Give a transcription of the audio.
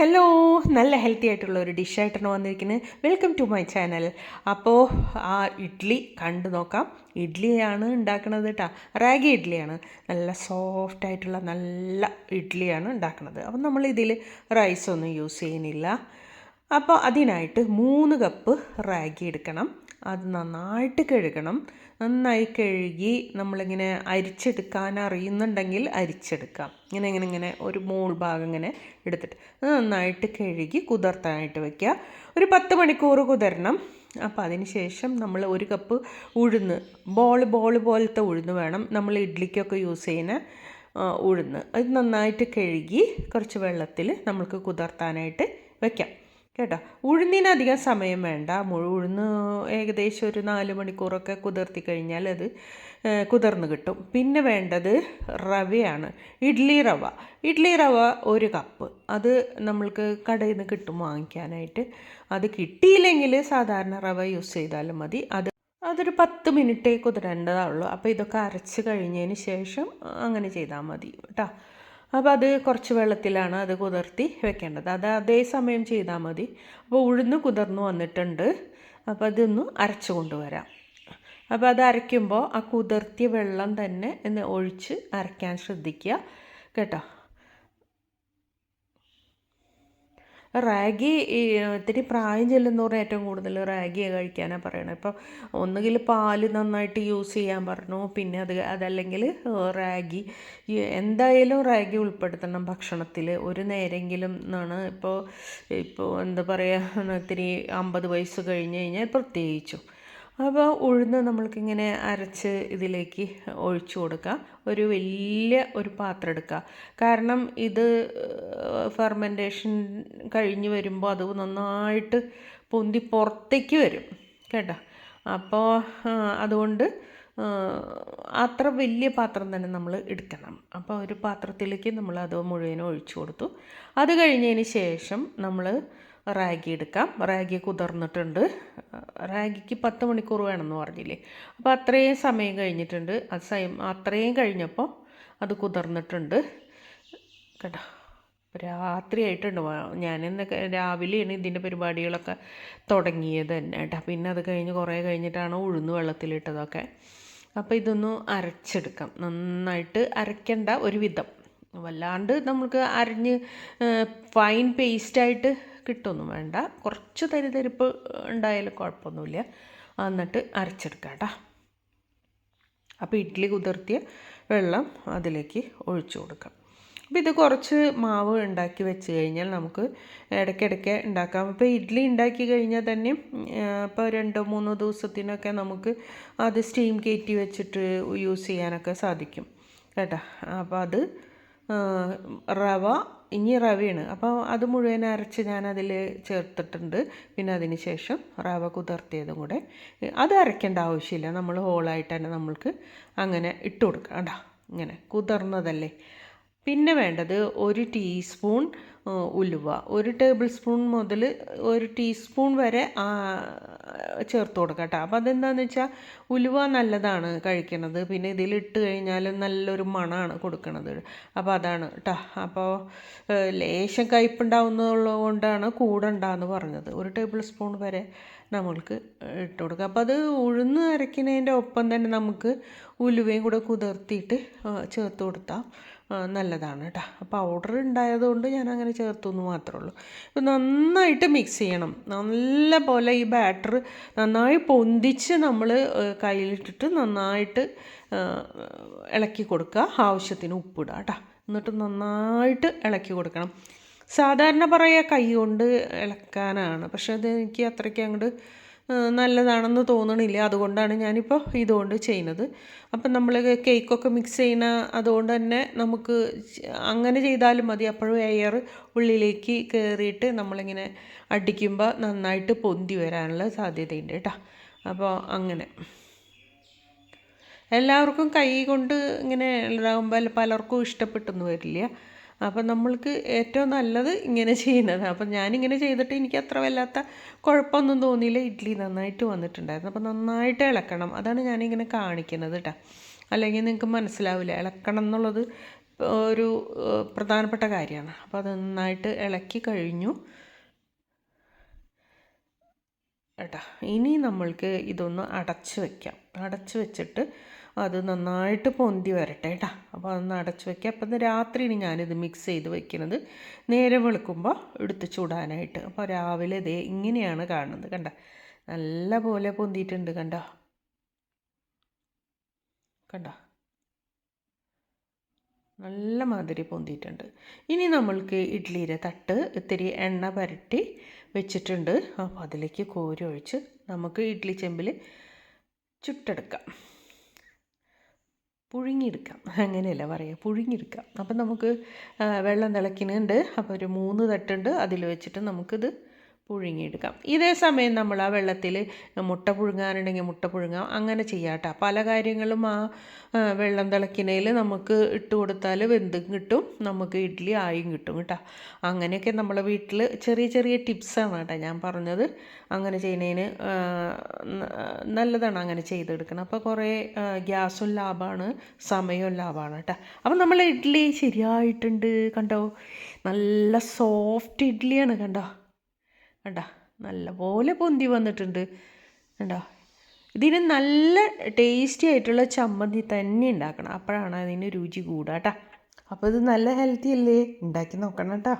Hello നല്ല healthy ആയിട്ടുള്ള ഒരു ഡിഷായിട്ടാണ് വന്നിരിക്കുന്നത്. വെൽക്കം ടു മൈ ചാനൽ അപ്പോൾ ആ ഇഡ്ഡലി കണ്ടു നോക്കാം. ഇഡ്ഡലിയാണ് ഉണ്ടാക്കുന്നത് കേട്ടോ റാഗി ഇഡ്ഡലിയാണ് നല്ല സോഫ്റ്റ് ആയിട്ടുള്ള നല്ല ഇഡ്ഡലിയാണ് ഉണ്ടാക്കുന്നത്. അപ്പം നമ്മൾ ഇതിൽ റൈസൊന്നും യൂസ് ചെയ്യുന്നില്ല. അപ്പോൾ അതിനായിട്ട് മൂന്ന് കപ്പ് റാഗി എടുക്കണം. അത് നന്നായിട്ട് കഴുകണം. നന്നായി കഴുകി നമ്മളിങ്ങനെ അരിച്ചെടുക്കാൻ അറിയുന്നുണ്ടെങ്കിൽ അരിച്ചെടുക്കാം. ഇങ്ങനെ ഇങ്ങനെ ഇങ്ങനെ ഒരു മോൾ ഭാഗം ഇങ്ങനെ എടുത്തിട്ട് അത് നന്നായിട്ട് കഴുകി കുതിർത്താനായിട്ട് വയ്ക്കുക ഒരു പത്ത് മണിക്കൂർ കുതിരണം. അപ്പോൾ അതിന് ശേഷം നമ്മൾ ഒരു കപ്പ് ഉഴുന്ന് ബോൾ ബോൾ പോലത്തെ ഉഴുന്ന് വേണം നമ്മൾ ഇഡ്ഡലിക്കൊക്കെ യൂസ് ചെയ്യുന്ന ഉഴുന്ന്. അത് നന്നായിട്ട് കഴുകി കുറച്ച് വെള്ളത്തിൽ നമുക്ക് കുതിർത്താനായിട്ട് വെക്കാം. കേട്ടോ. ഉഴുന്നതിനധികം സമയം വേണ്ട. ഉഴുന്ന് ഏകദേശം ഒരു നാല് മണിക്കൂറൊക്കെ കുതിർത്തി കഴിഞ്ഞാൽ അത് കുതിർന്ന് കിട്ടും. പിന്നെ വേണ്ടത് റവയാണ്. ഇഡ്ലി റവ. ഇഡ്ലി റവ ഒരു കപ്പ്. അത് നമ്മൾക്ക് കടയിൽ നിന്ന് കിട്ടും വാങ്ങിക്കാനായിട്ട്. അത് കിട്ടിയില്ലെങ്കിൽ സാധാരണ റവ യൂസ് ചെയ്താലും മതി. അത് അതൊരു പത്ത് മിനിറ്റേ കുതിരേണ്ടതാവുള്ളൂ. അപ്പോൾ ഇതൊക്കെ അരച്ച് കഴിഞ്ഞതിന് ശേഷം അങ്ങനെ ചെയ്താൽ മതി. കേട്ടോ. അപ്പോൾ അത് കുറച്ച് വെള്ളത്തിലാണ് അത് കുതിർത്തി വെക്കേണ്ടത്. അത് അതേ സമയം ചെയ്താൽ മതി. അപ്പോൾ ഉഴുന്ന് കുതിർന്ന് വന്നിട്ടുണ്ട്. അപ്പോൾ അതൊന്ന് അരച്ച് കൊണ്ടുവരാം. അപ്പോൾ അത് അരയ്ക്കുമ്പോൾ ആ കുതിർത്തിയ വെള്ളം തന്നെ ഒന്ന് ഒഴിച്ച് അരയ്ക്കാൻ ശ്രദ്ധിക്കുക കേട്ടോ. റാഗി ഇത്തിരി പ്രായം ചെല്ലുന്നവർ ഏറ്റവും കൂടുതൽ റാഗിയാണ് കഴിക്കാനാണ് പറയണത് ഇപ്പോൾ ഒന്നുകിൽ പാൽ നന്നായിട്ട് യൂസ് ചെയ്യാൻ പറഞ്ഞു പിന്നെ അത് അതല്ലെങ്കിൽ റാഗി. എന്തായാലും റാഗി ഉൾപ്പെടുത്തണം ഭക്ഷണത്തിൽ. ഒരു നേരെങ്കിലും എന്നാണ് ഇപ്പോൾ ഇപ്പോൾ എന്താ പറയുക ഇത്തിരി അമ്പത് വയസ്സ് കഴിഞ്ഞ് കഴിഞ്ഞാൽ പ്രത്യേകിച്ചും. അപ്പോൾ ഉഴുന്ന് നമ്മൾക്കിങ്ങനെ അരച്ച് ഇതിലേക്ക് ഒഴിച്ചു കൊടുക്കുക ഒരു വലിയ ഒരു പാത്രം എടുക്കുക. കാരണം ഇത് ഫെർമെന്റേഷൻ കഴിഞ്ഞ് വരുമ്പോൾ അത് നന്നായിട്ട് പൊന്തി പുറത്തേക്ക് വരും. കേട്ടോ? അപ്പോൾ അതുകൊണ്ട് അത്ര വലിയ പാത്രം തന്നെ നമ്മൾ എടുക്കണം. അപ്പോൾ ഒരു പാത്രത്തിലേക്ക് നമ്മൾ അത് മുഴുവനും ഒഴിച്ചു കൊടുത്തു. അത് കഴിഞ്ഞതിന് ശേഷം നമ്മൾ റാഗി എടുക്കാം. റാഗി കുതിർന്നിട്ടുണ്ട് റാഗിക്ക് പത്ത് മണിക്കൂർ വേണമെന്ന് പറഞ്ഞില്ലേ? അപ്പോൾ അത്രയും സമയം കഴിഞ്ഞിട്ടുണ്ട്. അത് അത്രയും കഴിഞ്ഞപ്പോൾ അത് കുതിർന്നിട്ടുണ്ട്. കേട്ടോ? രാത്രി ആയിട്ടുണ്ട്. ഞാൻ ഇന്നൊക്കെ രാവിലെയാണ് ഇതിന്റെ പരിപാടികളൊക്കെ തുടങ്ങിയത് തന്നെ കേട്ടോ. പിന്നെ അത് കഴിഞ്ഞ് കുറേ കഴിഞ്ഞിട്ടാണ് ഉഴുന്ന് വെള്ളത്തിലിട്ടതൊക്കെ. അപ്പോൾ ഇതൊന്ന് അരച്ചെടുക്കാം. നന്നായിട്ട് അരയ്ക്കേണ്ട ഒരു വിധം വല്ലാണ്ട് നമുക്ക് അരിഞ്ഞ് ഫൈൻ പേസ്റ്റായിട്ട് കിട്ടുമൊന്നും വേണ്ട. കുറച്ച് തരിതരിപ്പ് ഉണ്ടായാലും കുഴപ്പമൊന്നുമില്ല. എന്നിട്ട് അരച്ചെടുക്കാം കേട്ടോ. അപ്പോൾ ഇഡ്ഡലി കുതിർത്തിയ വെള്ളം അതിലേക്ക് ഒഴിച്ചു കൊടുക്കാം. അപ്പോൾ ഇത് കുറച്ച് മാവ് ഉണ്ടാക്കി വെച്ച് കഴിഞ്ഞാൽ നമുക്ക് ഇടയ്ക്കിടയ്ക്ക് ഉണ്ടാക്കാം. അപ്പോൾ ഇഡ്ഡലി ഉണ്ടാക്കി കഴിഞ്ഞാൽ തന്നെ ഇപ്പോൾ രണ്ടോ മൂന്നോ ദിവസത്തിനൊക്കെ നമുക്ക് അത് സ്റ്റീം കയറ്റി വെച്ചിട്ട് യൂസ് ചെയ്യാനൊക്കെ സാധിക്കും കേട്ടോ. അപ്പോൾ അത് റവ ഇനി റവയാണ്. അപ്പോൾ അത് മുഴുവൻ അരച്ച് ഞാൻ അതിൽ ചേർത്തിട്ടുണ്ട്. പിന്നെ അതിന് ശേഷം റവ കുതിർത്തിയതും കൂടെ. അത് അരയ്ക്കേണ്ട ആവശ്യമില്ല. നമ്മൾ ഹോളായിട്ട് തന്നെ നമ്മൾക്ക് അങ്ങനെ ഇട്ട് കൊടുക്കാം കേട്ടോ ഇങ്ങനെ കുതിർന്നതല്ലേ? പിന്നെ വേണ്ടത് ഒരു ടീസ്പൂൺ ഉലുവ. ഒരു ടേബിൾ സ്പൂൺ മുതൽ ഒരു ടീസ്പൂൺ വരെ ചേർത്ത് കൊടുക്കാം കേട്ടോ. അപ്പോൾ അതെന്താണെന്ന് വെച്ചാൽ ഉലുവ നല്ലതാണ് കഴിക്കണത്. പിന്നെ ഇതിലിട്ട് കഴിഞ്ഞാൽ നല്ലൊരു മണമാണ് കൊടുക്കണത്. അപ്പോൾ അതാണ് കേട്ടോ അപ്പോൾ ലേശം കയ്പുണ്ടാവുന്നതുള്ളത് കൊണ്ടാണ് കൂടെ ഉണ്ടാന്ന് പറഞ്ഞത്. ഒരു ടേബിൾ സ്പൂൺ വരെ നമ്മൾക്ക് ഇട്ട് കൊടുക്കുക അപ്പോൾ അത് ഉഴുന്ന് അരയ്ക്കുന്നതിന്റെ ഒപ്പം തന്നെ നമുക്ക് ഉലുവയും കൂടെ കുതിർത്തിയിട്ട് ചേർത്ത് കൊടുത്താൽ നല്ലതാണ് കേട്ടോ അപ്പോൾ പൗഡർ ഉണ്ടായതുകൊണ്ട് ഞാൻ അങ്ങനെ ചേർത്തു എന്ന് മാത്രമേ ഉള്ളൂ. ഇപ്പം നന്നായിട്ട് മിക്സ് ചെയ്യണം. നല്ല പോലെ ഈ ബാറ്റർ നന്നായി പൊന്തിച്ച് നമ്മൾ കയ്യിലിട്ടിട്ട് നന്നായിട്ട് ഇളക്കി കൊടുക്കുക. ആവശ്യത്തിന് ഉപ്പിടുക കേട്ടോ എന്നിട്ട് നന്നായിട്ട് ഇളക്കി കൊടുക്കണം. സാധാരണ പറയുക കൈ കൊണ്ട് ഇളക്കാനാണ്. പക്ഷേ അത് എനിക്ക് അത്രയ്ക്ക് അങ്ങോട്ട് നല്ലതാണെന്ന് തോന്നണില്ല. അതുകൊണ്ടാണ് ഞാനിപ്പോൾ ഇതുകൊണ്ട് ചെയ്യുന്നത്. അപ്പം നമ്മൾ കേക്കൊക്കെ മിക്സ് ചെയ്യുന്ന അതുകൊണ്ട് തന്നെ നമുക്ക് അങ്ങനെ ചെയ്താലും മതി. അപ്പോഴും എയർ ഉള്ളിലേക്ക് കയറിയിട്ട് നമ്മളിങ്ങനെ അടിക്കുമ്പോൾ നന്നായിട്ട് പൊന്തി വരാനുള്ള സാധ്യതയുണ്ട് കേട്ടോ. അപ്പോൾ അങ്ങനെ. എല്ലാവർക്കും കൈ കൊണ്ട് ഇങ്ങനെ ഇതാകുമ്പോൾ പലർക്കും ഇഷ്ടപ്പെട്ടെന്ന് വരില്ല. അപ്പം നമ്മൾക്ക് ഏറ്റവും നല്ലത് ഇങ്ങനെ ചെയ്യുന്നത്. അപ്പം ഞാനിങ്ങനെ ചെയ്തിട്ട് എനിക്ക് അത്ര വല്ലാത്ത കുഴപ്പമൊന്നും തോന്നിയില്ല. ഇഡ്ഡലി നന്നായിട്ട് വന്നിട്ടുണ്ടായിരുന്നു. അപ്പം നന്നായിട്ട് ഇളക്കണം. അതാണ് ഞാനിങ്ങനെ കാണിക്കുന്നത് കേട്ടോ അല്ലെങ്കിൽ നിങ്ങൾക്ക് മനസ്സിലാവില്ല. ഇളക്കണം എന്നുള്ളത് ഒരു പ്രധാനപ്പെട്ട കാര്യമാണ്. അപ്പോൾ അത് നന്നായിട്ട് ഇളക്കി കഴിഞ്ഞു. കേട്ടോ. ഇനി നമ്മൾക്ക് ഇതൊന്ന് അടച്ച് വെക്കാം. അടച്ച് വെച്ചിട്ട് അത് നന്നായിട്ട് പൊന്തി വരട്ടെ കേട്ടോ. അപ്പോൾ അതൊന്ന് അടച്ച് വെക്കാം അപ്പം രാത്രിയാണ് ഞാനിത് മിക്സ് ചെയ്ത് വെക്കുന്നത് നേരെ വെളുക്കുമ്പോൾ എടുത്ത് ചൂടാനായിട്ട്. അപ്പോൾ രാവിലെ ഇതേ ഇങ്ങനെയാണ് കാണുന്നത് കണ്ട. നല്ല പോലെ പൊന്തിയിട്ടുണ്ട് കണ്ടോ. കണ്ട. നല്ല മാതിരി പൊന്തിയിട്ടുണ്ട്. ഇനി നമ്മൾക്ക് ഇഡ്ഡലിയുടെ തട്ട് ഇത്തിരി എണ്ണ പുരട്ടി വെച്ചിട്ടുണ്ട്. അപ്പോൾ അതിലേക്ക് കോരി ഒഴിച്ച് നമുക്ക് ഇഡ്ഡലി ചെമ്പിൽ ചുട്ടെടുക്കാം. പുഴുങ്ങിയെടുക്കാം. അങ്ങനെയല്ല പറയുക? പുഴുങ്ങിയെടുക്കാം. അപ്പം നമുക്ക് വെള്ളം തിളയ്ക്കുന്നുണ്ട്. അപ്പോൾ ഒരു മൂന്ന് തട്ടുണ്ട്. അതിൽ വെച്ചിട്ട് നമുക്കിത് പുഴുങ്ങിയെടുക്കാം. ഇതേ സമയം നമ്മൾ ആ വെള്ളത്തിൽ മുട്ട പുഴുങ്ങാനുണ്ടെങ്കിൽ മുട്ട പുഴുങ്ങാം. അങ്ങനെ ചെയ്യാട്ടോ. പല കാര്യങ്ങളും ആ വെള്ളം തിളയ്ക്കുന്നതിൽ നമുക്ക് ഇട്ട് കൊടുത്താൽ വെന്തും കിട്ടും. നമുക്ക് ഇഡ്ഡലി ആയും കിട്ടും കേട്ടോ. അങ്ങനെയൊക്കെ നമ്മളെ വീട്ടിൽ ചെറിയ ചെറിയ ടിപ്സാണ് കേട്ടോ ഞാൻ പറഞ്ഞത്. അങ്ങനെ ചെയ്യുന്നതിന് നല്ലതാണ് അങ്ങനെ ചെയ്തെടുക്കണം. അപ്പോൾ കുറേ ഗ്യാസും ലാഭമാണ് സമയവും ലാഭമാണ് കേട്ടോ. അപ്പം നമ്മൾ ഇഡ്ഡലി ശരിയായിട്ടുണ്ട് കണ്ടോ? നല്ല സോഫ്റ്റ് ഇഡ്ഡലിയാണ് കണ്ടോ? കണ്ടോ? നല്ലപോലെ പൊന്തി വന്നിട്ടുണ്ട്. കണ്ടോ? ഇതിന് നല്ല ടേസ്റ്റി ആയിട്ടുള്ള ചമ്മന്തി തന്നെ ഉണ്ടാക്കണം. അപ്പോഴാണ് അതിന് രുചി കൂടുക കേട്ടോ അപ്പോൾ ഇത് നല്ല ഹെൽത്തി അല്ലേ? ഉണ്ടാക്കി നോക്കണം കേട്ടോ